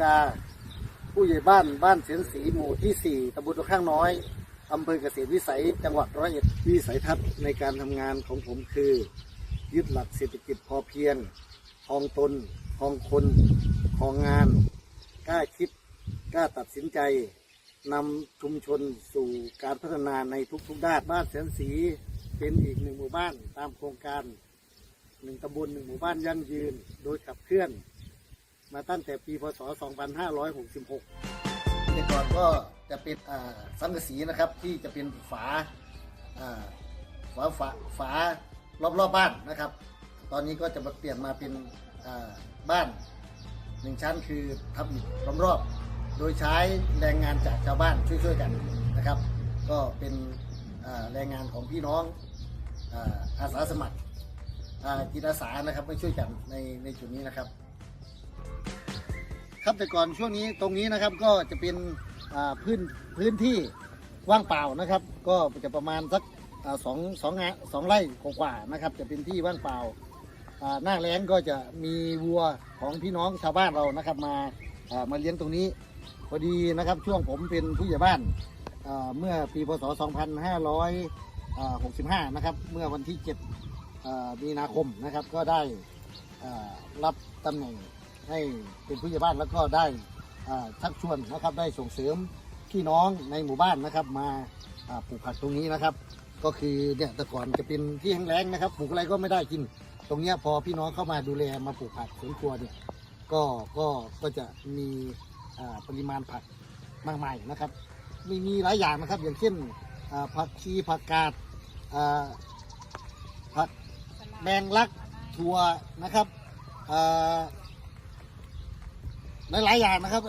กา ผู้ใหญ่บ้านบ้านเสียนสีหมู่ที่ 4ตำบลข้างน้อยอำเภอเกษตรวิสัยจังหวัดร้อยเอ็ดวิสัยทัศน์ในการทำงานของผมคือ ยึดหลักเศรษฐกิจพอเพียงคลองตนคลองคนคลองงานกล้าคิดกล้าตัดสินใจนำชุมชนสู่การพัฒนาในทุกๆด้านบ้านแสนสีเป็นอีกหนึ่งหมู่บ้านตามโครงการหนึ่งตำบลหนึ่งหมู่บ้านยั่งยืน โดยขับเคลื่อน มาตั้งแต่ปีพศ 2566แต่ก่อนก็จะเป็นสังกะสีนะครับที่จะเป็นฝาฝาฝาฝารอบๆบบ้านนะครับ ตอนนี้ก็จะมาเปลี่ยนมาเป็นบ้านหนึ่งชั้นคือทำอิฐรอบๆ โดยใช้แรงงานจากชาวบ้านช่วยๆกันนะครับ ก็เป็นแรงงานของพี่น้องอาสาสมัครจิตอาสานะครับมาช่วยกันในในจุดนี้นะครับ ครับแต่ก่อนช่วงนี้ตรงนี้นะครับก็จะเป็นพื้นพื้นที่ว่างเปล่านะครับ ก็จะประมาณสักสองสองงาสองไร่กว่าๆนะครับ จะเป็นที่ว่างเปล่าหน้าแล้งก็จะมีวัวของพี่น้องชาวบ้านเรานะครับมามาเลี้ยงตรงนี้พอดีนะครับช่วงผมเป็นผู้ใหญ่บ้านเมื่อปีพศ 2565 นะครับ เมื่อวันที่ 7 มีนาคมนะครับก็ได้รับตำแหน่ง ให้เป็นผู้ใหญ่บ้านแล้วก็ได้ชักชวนนะครับได้ส่งเสริมพี่น้องในหมู่บ้านนะครับมาปลูกผักตรงนี้นะครับ ก็คือเนี่ยแต่ก่อนจะเป็นที่แห้งแล้งนะครับปลูกอะไรก็ไม่ได้กิน ตรงเนี้ยพอพี่น้องเข้ามาดูแลมาปลูกผักสวนครัวเนี่ยก็ก็ก็จะมีปริมาณผักมากมายนะครับ มีมีหลายอย่างนะครับ อย่างเช่นผักชีผักกาดผักแมงลักถั่วนะครับ หลายๆอย่างนะครับ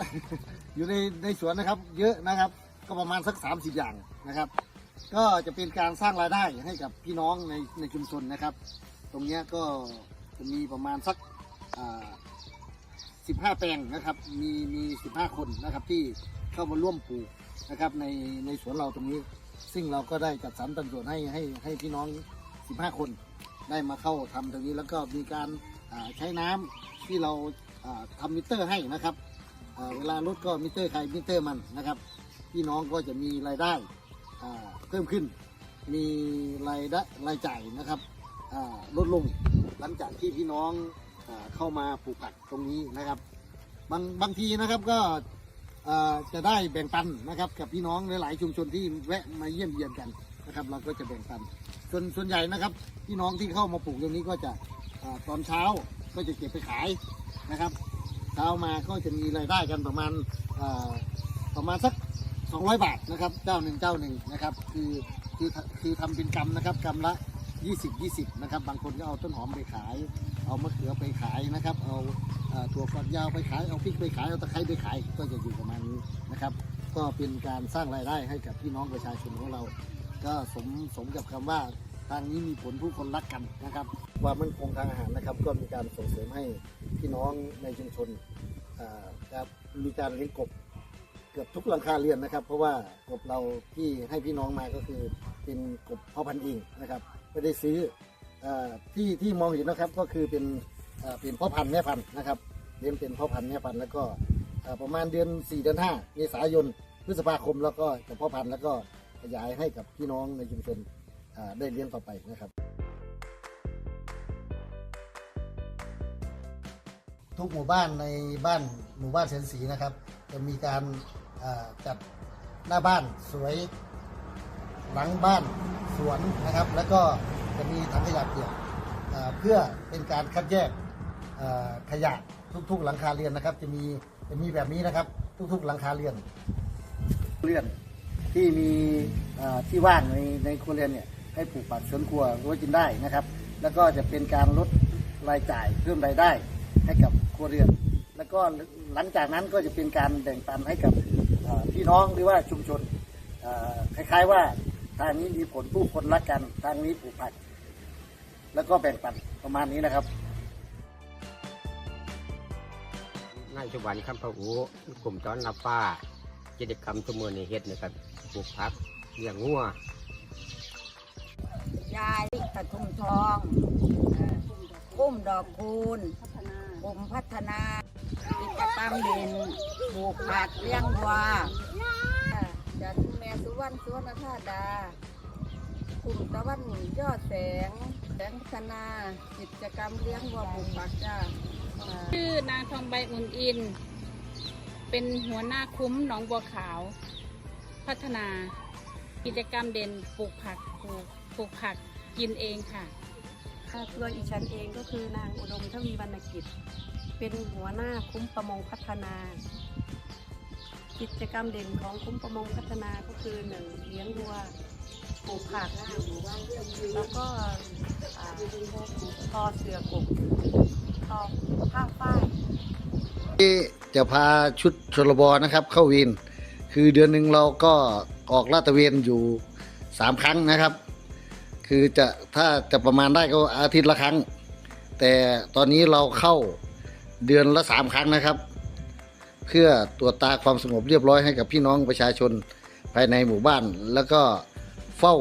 อยู่ในในสวนนะครับ เยอะนะครับ ก็ประมาณสัก 30 อย่างนะครับ ก็จะเป็นการสร้างรายได้ให้กับพี่น้องในในชุมชนนะครับ ตรงนี้ก็จะมีประมาณสักอ่า15แปลงนะครับ มีมี15คนนะครับที่เข้ามาร่วมปลูกนะครับในในสวนเราตรงนี้ ซึ่งเราก็ได้จัดสรรปันส่วนให้ให้ให้พี่น้อง15คนได้มาเข้าทำตรงนี้แล้วก็มีการใช้น้ำที่เรา ทำมิเตอร์ให้นะครับเวลารถก็มิเตอร์ใครมิเตอร์มันนะครับพี่น้องก็จะมีรายได้เพิ่มขึ้น มีรายได้รายจ่ายนะครับลดลงหลังจากที่พี่น้องอเข้ามาปลูกผักตรงนี้นะครับบางบางทีนะครับก็จะได้แบ่งปันนะครับกับพี่น้องหลายๆชุมชนที่แวะมาเยี่ยมเยียนกันนะครับ เราก็จะแบ่งปันส่วนส่วนใหญ่นะครับ พี่น้องที่เข้ามาปลูกตรงนี้ก็จะอตอนเช้าก็จะเก็บไปขาย นะครับเช้ามาก็จะมีรายได้กันประมาณประมาณสัก 200 บาทนะครับเจ้าหนึ่งเจ้าหนึ่งนะครับคือคือคือทำเป็นกำนะครับกำละ 20 20นะครับบางคนก็เอาต้นหอมไปขาย เอามะเขือไปขายนะครับ เอาถั่วฝักยาวไปขายเอาพริกไปขายเอาตะไคร้ไปขายก็จะอยู่ประมาณนี้นะครับ ก็เป็นการสร้างรายได้ให้กับพี่น้องประชาชนของเรา ก็สมสมกับคำว่าทางนี้มีผลผู้คนรักกันนะครับ ความมั่นคงทางอาหารนะครับ ก็มีการส่งเสริมให้พี่น้องในชุมชนครับมีการเลี้ยงกบเกือบทุกหลังคาเรือนนะครับ เพราะว่ากบเราที่ให้พี่น้องมาก็คือเป็นกบพ่อพันธุ์เองนะครับไม่ได้ซื้ออที่ที่มองเห็นนะครับก็คือเป็นเป็นพ่อพันธุ์แม่พันธุ์นะครับเลี้ยงเป็นพ่อพันธุ์แม่พันธุ์แล้วก็ประมาณเดือน 4 เดือน5เมษายนพฤษภาคมแล้วก็จะพ่อพันธุ์แล้วก็ขยายให้กับพี่น้องในชุมชนได้เลี้ยงต่อไปนะครับ ทุกหมู่บ้านในบ้านหมู่บ้านเซนสีนะครับ จะมีการจัดหน้าบ้านสวยหลังบ้านสวนนะครับ แล้วก็จะมีถังขยะเปียกอ่าเพื่อเป็นการคัดแยกขยะทุกๆหลังคาเรือนนะครับ จะมีจะมีแบบนี้นะครับ ทุกๆหลังคาเรือนเรือนที่มีที่ว่างในในครัวเรือนเนี่ยให้ปลูกผักสวนครัวไว้กินได้นะครับ แล้วก็จะเป็นการลดรายจ่ายเพิ่มรายได้ ให้กับครัวเรือน แล้วก็หลังจากนั้นก็จะเป็นการแบ่งปันให้กับอ่าพี่น้องหรือว่าชุมชนอ่าคล้ายๆว่าทางนี้มีผลผู้คนรักกัน ทางนี้ปลูกผัก แล้วก็แบ่งปันประมาณนี้นะครับนายสุวรรณคำพะอูกลุ่มต้อนรับป้ากิจกรรมทุกมือในเฮ็ดนะครับปลูกผักเลี้ยงงัวยายกระทุ่มทองเอ่อกุ้มดอกคูณ กรมพัฒนา กิจกรรมเด่นปลูกผักเลี้ยงวัวจากคุณแม่สุวรรณสุวรรณธาดากลุ่มตะวันยอดแสง แสงพัฒนา กิจกรรมเลี้ยงวัวปลูกผักจ้าชื่อนางทองใบอุ่นอิน เป็นหัวหน้าคุ้มหนองบัวขาว พัฒนา กิจกรรมเด่นปลูกผักปลูกปลูกผักกินเองค่ะ ตัวอีฉันเองก็คือนางอุดมทวีวรรณกิจ เป็นหัวหน้าคุ้มประมงพัฒนา กิจกรรมเด่นของคุ้มประมงพัฒนาก็คือหนึ่งเลี้ยงวัวปลูกผักแล้วก็ทอเสือกบทอผ้าฝ้ายที่จะพาชุดชลบนะครับ เข้าวิน คือเดือนหนึ่งเราก็ออกลาดตระเวนอยู่สามครั้งนะครับ คือจะถ้าจะประมาณได้ก็อาทิตย์ละครั้ง แต่ตอนนี้เราเข้าเดือนละสามครั้งนะครับ เพื่อตรวจตาความสงบเรียบร้อยให้กับพี่น้องประชาชนภายในหมู่บ้าน แล้วก็เฝ้า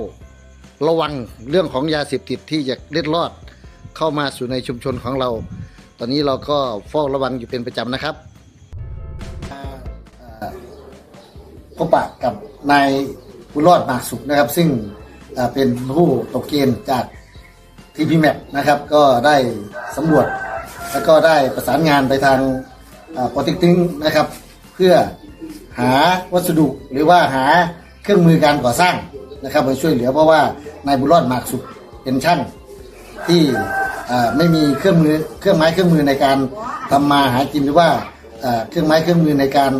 ระวังเรื่องของยาเสพติดที่จะเล็ดลอดเข้ามาสู่ในชุมชนของเรา ตอนนี้เราก็เฝ้าระวังอยู่เป็นประจำนะครับพบปะกับนายบุรอดมากสุขนะครับ ซึ่ง เป็นผู้ตกเกณฑ์จากทีพีแมปนะครับ ก็ได้สำรวจ แล้วก็ได้ประสานงานไปทางปอติกตึงนะครับ เพื่อหาวัสดุหรือว่าหาเครื่องมือการก่อสร้างนะครับไปช่วยเหลือเพราะว่านายบุรอดมากสุขเป็นช่างที่ไม่มีเครื่องมือเครื่องไม้เครื่องมือในการทำมาหากินหรือว่าเครื่องไม้เครื่องมือในการ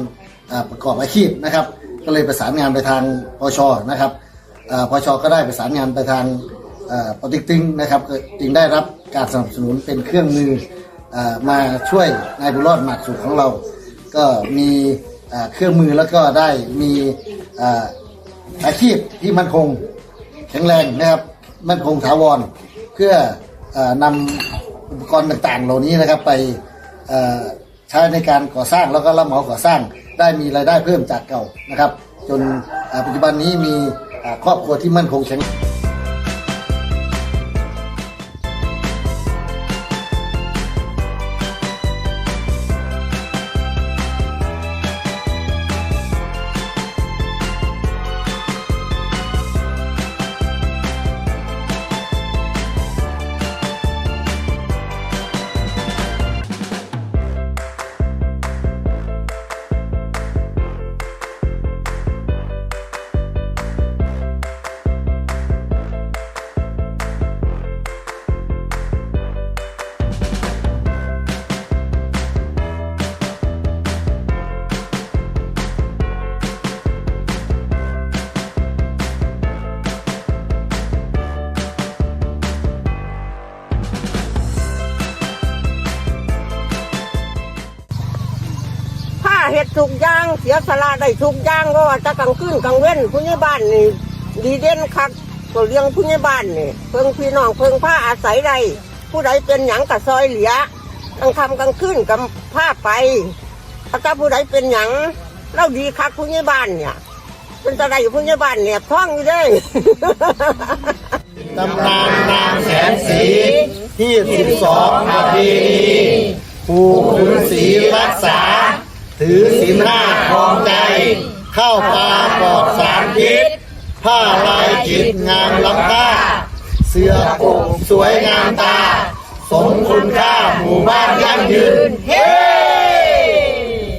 ประกอบอาชีพนะครับ ก็เลยประสานงานไปทางพชนะครับ พชก็ได้ประสานงานไปทางอ่าปติกตึงนะครับก็จึงได้รับการสนับสนุนเป็นเครื่องมืออ่ามาช่วยนายบุรอดหมากสุขของเรา ก็มีอ่าเครื่องมือแล้วก็ได้มีอ่าอาชีพที่มั่นคงแข็งแรงนะครับมั่นคงถาวรเพื่ออนำอุปกรณ์ต่างๆ เหล่านี้นะครับไปอ่อใช้ในการก่อสร้างแล้วก็รับเหมาก่อสร้างได้มีรายได้เพิ่มจากเก่านะครับ จนปัจจุบันนี้มี ครอบครัวที่มั่นคงแข็ง เห็ดทุกอย่างเสียสละได้ทุกอย่างเพราะว่าจะกลางคืนกลางเว้นผู้ใหญ่บ้านนี่ดีเด่นคักตัวเลี้ยงผู้ใหญ่บ้านนี่เพิ่งพี่น้องเพิ่งผ้าอาศัยใดผู้ใดเป็นหยังกับซอยเหลียกลางค่ำกลางคืนกับผ้าไปถ้าผู้ใดเป็นหยังเล่าดีคักผู้ใหญ่บ้านเนี่ยเป็นจะได้อยู่ผู้ใหญ่บ้านเนี่ยท้องอยู่เด้ตำนานนางแสนสีที่สิบสองประเพณีผูกถือศีลรักษา ถือศีลห้าครองใจ เข้าปลาปลอดสารพิษ ผ้าลายจิตงามล้ำค่า เสื้อปกสวยงามตา สมคุณค่าหมู่บ้านยั่งยืนเฮ